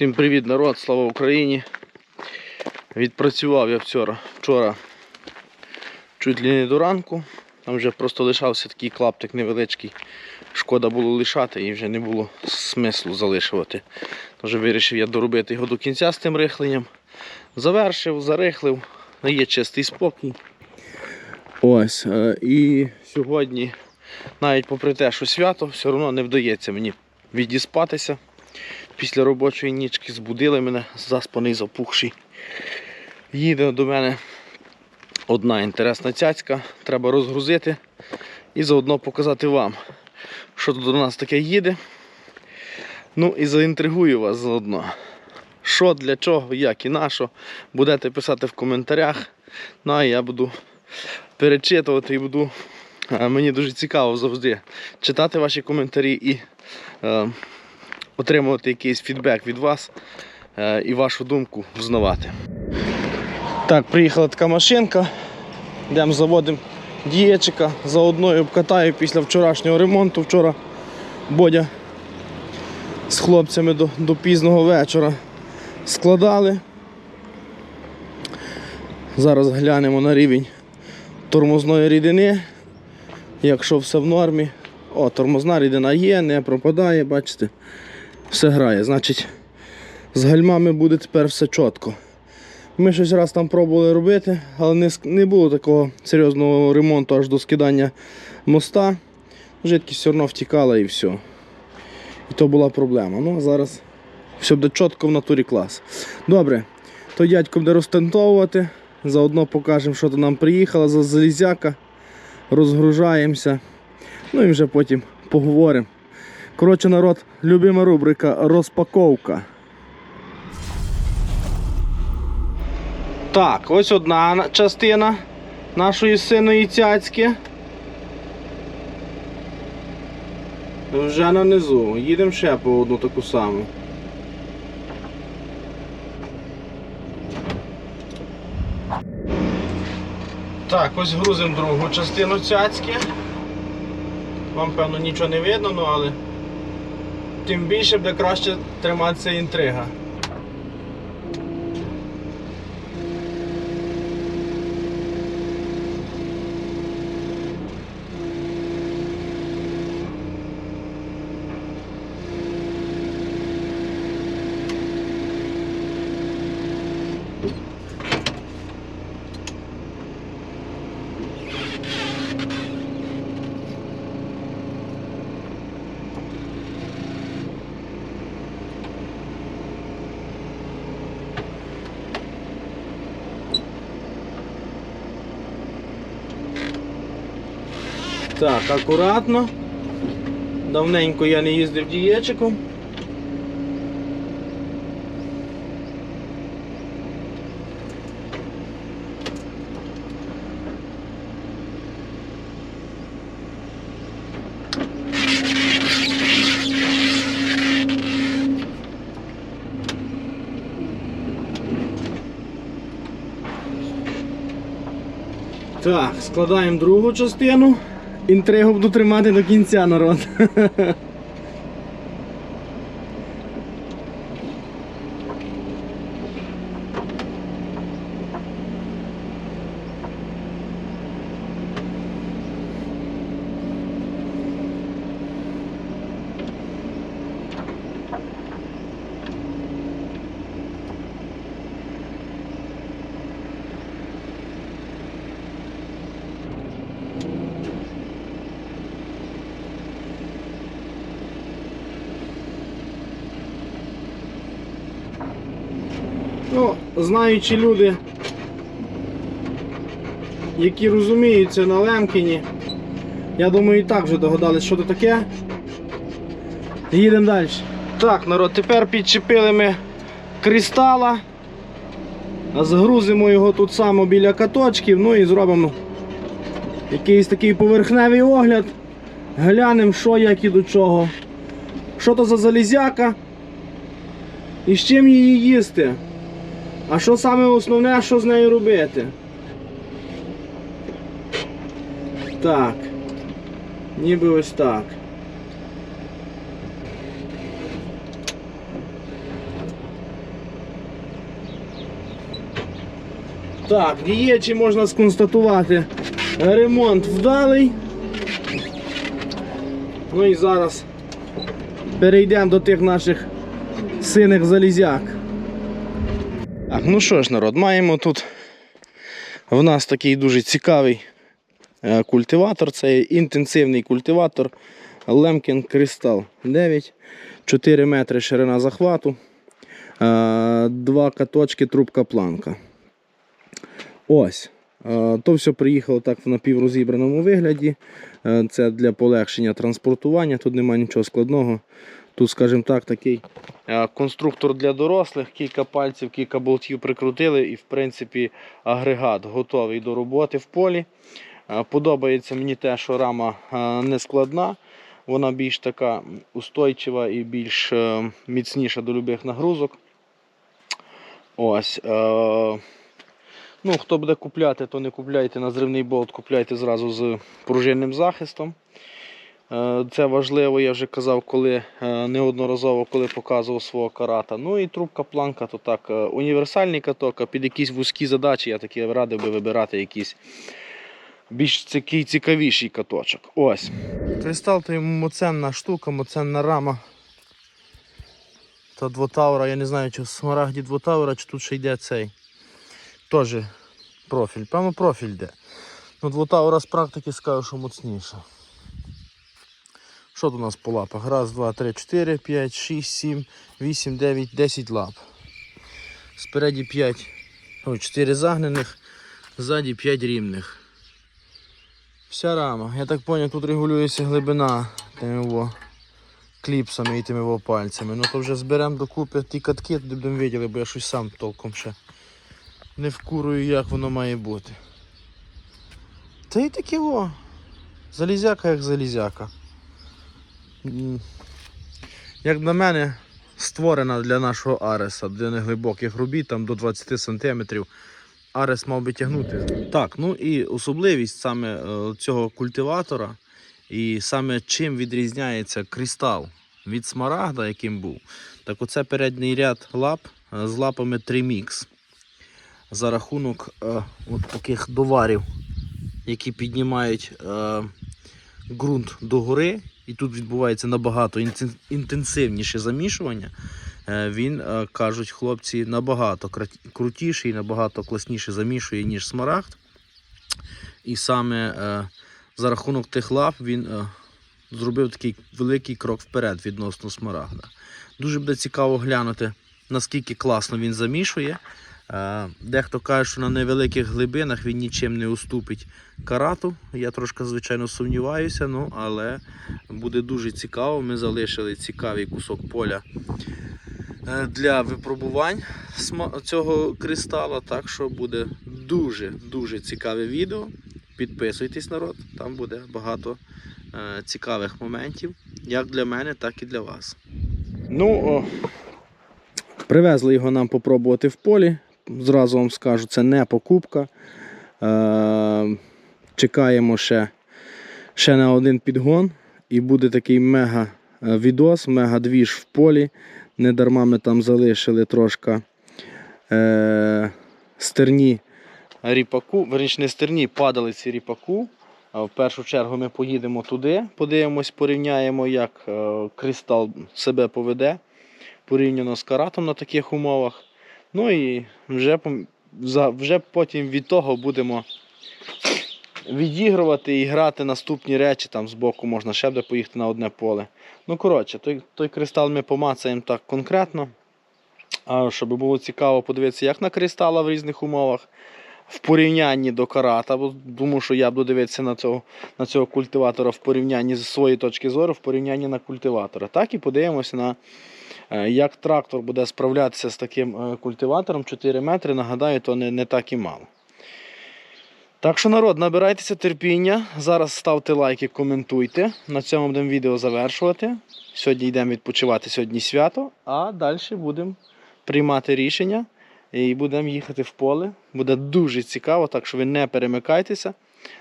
Всім привіт, народ, слава Україні. Відпрацював я вчора, вчора чуть ли не до ранку. Там вже просто лишався такий клаптик невеличкий. Шкода було лишати і вже не було смислу залишувати. Тож вирішив я доробити його до кінця з тим рихленням. Завершив, зарихлив, є чистий спокій. Ось. е, І сьогодні, навіть попри те, що свято, все одно не вдається мені відіспатися. Після робочої нічки збудили мене, заспаний, запухший. Їде до мене одна інтересна цяцька, треба розгрузити і заодно показати вам, що тут до нас таке їде. Ну і заінтригую вас заодно. Що, для чого, як і на що, будете писати в коментарях. Ну а я буду перечитувати і буду. е, Мені дуже цікаво завжди читати ваші коментарі і е, отримувати якийсь фідбек від вас е, і вашу думку взнавати. Так, приїхала така машинка. Йдемо заводимо дієчика. Заодно обкатаю після вчорашнього ремонту. Вчора Бодя з хлопцями до, до пізного вечора складали. Зараз глянемо на рівень тормозної рідини. Якщо все в нормі, о, тормозна рідина є, не пропадає, бачите, все грає. Значить, з гальмами буде тепер все чітко. Ми щось раз там пробували робити, але не, не було такого серйозного ремонту аж до скидання моста. Жидкість все одно втікала і все. І то була проблема. Ну зараз все буде чітко в натурі клас. Добре, то дядько буде розтентовувати. Заодно покажемо, що то нам приїхало за залізяка. Розгружаємося. Ну і вже потім поговоримо. Коротше, народ, любима рубрика розпаковка. Так, ось одна частина нашої синої цяцьки. Вже на низу. Їдемо ще по одну таку саму. Так, ось грузимо другу частину цяцьки. Вам, певно, нічого не видно, ну але тим більше буде краще триматися інтрига. Так, акуратно. Давненько я не їздив дієчиком. Так, складаємо другу частину. Інтригу буду тримати до кінця, народ. Ну, знаючи люди, які розуміються на Лемкіні, я думаю, і так вже догадались, що це таке. Їдемо далі. Так, народ, тепер підчепили ми кристала. Загрузимо його тут само біля каточків, ну і зробимо якийсь такий поверхневий огляд. Глянемо, що, як і до чого. Що то за залізяка і з чим її їсти. А що саме основне, що з нею робити? Так. Ніби ось так. Так, дієчі можна сконстатувати ремонт вдалий. Ну і зараз перейдемо до тих наших синих залізяк. Ну що ж, народ, маємо тут в нас такий дуже цікавий е, культиватор. Це інтенсивний культиватор Lemkin Crystal 9, 4 метри ширина захвату, е, два каточки, трубка планка. Ось. Е, То все приїхало так в напіврозібраному вигляді. Це для полегшення транспортування. Тут немає нічого складного. Тут, скажімо так, такий е, конструктор для дорослих, кілька пальців, кілька болтів прикрутили, і в принципі агрегат готовий до роботи в полі. Е, Подобається мені те, що рама е, не складна, вона більш така устойчива і більш міцніша до любих нагрузок. Ось. Ну, хто буде купляти, то не купляйте на зривний болт, купляйте зразу з пружинним захистом. Е, Це важливо, я вже казав, коли е, неодноразово коли показував свого карата. Ну і трубка планка, то так, е, універсальний каток, а під якісь вузькі задачі я таки радив би вибирати якийсь більш такий цікавіший каточок. Ось. Кристал то моценна штука, моценна рама. Та двотаура, я не знаю, чи в смарагді двотаура, чи тут ще йде цей. Теж профіль. Певно, профіль йде. Ну, двотаура з практики скажу, що моцніша. Що тут у нас по лапах? Раз, два, три, чотири, п'ять, шість, сім, вісім, дев'ять, десять лап. Спереді 5, ой, 4 загнених, ззаді 5 рівних. Вся рама. Я так зрозумів, тут регулюється глибина тими во кліпсами і тими во пальцями. Ну то вже зберемо докупи ті катки, тоді будемо виділи, бо я щось сам толком ще не вкурую, як воно має бути. Та й таке во. Залізяка як залізяка. Як на мене, створена для нашого Ареса, для неглибоких робіт, там до 20 см. Арес мав би тягнути. Так, ну і особливість саме е, цього культиватора, і саме чим відрізняється кристал від смарагда, яким був. Так оце передній ряд лап е, з лапами Trimix. За рахунок е, от таких доварів, які піднімають е, ґрунт догори, і тут відбувається набагато інтенсивніше замішування. Е, Він, е, кажуть хлопці, набагато крутіший, набагато класніше замішує, ніж смарагд. І саме е, за рахунок тих лап він зробив такий великий крок вперед відносно смарагда. Дуже буде цікаво глянути, наскільки класно він замішує. Дехто каже, що на невеликих глибинах він нічим не уступить карату. Я трошки, звичайно, сумніваюся, ну, але буде дуже цікаво. Ми залишили цікавий кусок поля е, для випробувань цього кристала. Так що буде дуже-дуже цікаве відео. Підписуйтесь, народ, там буде багато е, цікавих моментів, як для мене, так і для вас. Ну, о, привезли його нам попробувати в полі. Зразу вам скажу, це не покупка. Е, чекаємо ще, ще на один підгон. І буде такий мега е, відос, мега двіж в полі. Не дарма ми там залишили трошки е, стерні ріпаку, верніше не стерні, падалиці ріпаку. В першу чергу ми поїдемо туди, подивимось, порівняємо, як е, кристал себе поведе порівняно з каратом на таких умовах. Ну і вже, вже потім від того будемо відігрувати і грати наступні речі. Там збоку можна ще буде поїхати на одне поле. Ну, коротше, той, той кристал ми помацаємо так конкретно. А щоб було цікаво подивитися, як на кристала в різних умовах. В порівнянні до карата, бо думаю, що я буду дивитися на цього, на цього культиватора в порівнянні з своєї точки зору, в порівнянні на культиватора. Так і подивимося на Як трактор буде справлятися з таким е, культиватором 4 метри, нагадаю, то не, не так і мало. Так що, народ, набирайтеся терпіння. Зараз ставте лайки, коментуйте. На цьому будемо відео завершувати. Сьогодні йдемо відпочивати, сьогодні свято, а далі будемо приймати рішення і будемо їхати в поле. Буде дуже цікаво, так що ви не перемикайтеся.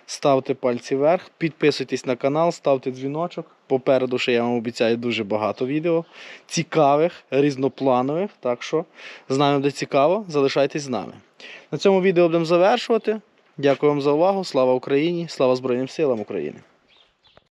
Ставте пальці вверх, підписуйтесь на канал, ставте дзвіночок. Попереду ще я вам обіцяю дуже багато відео цікавих, різнопланових. Так що з нами буде цікаво, залишайтесь з нами. На цьому відео будемо завершувати. Дякую вам за увагу. Слава Україні! Слава Збройним силам України!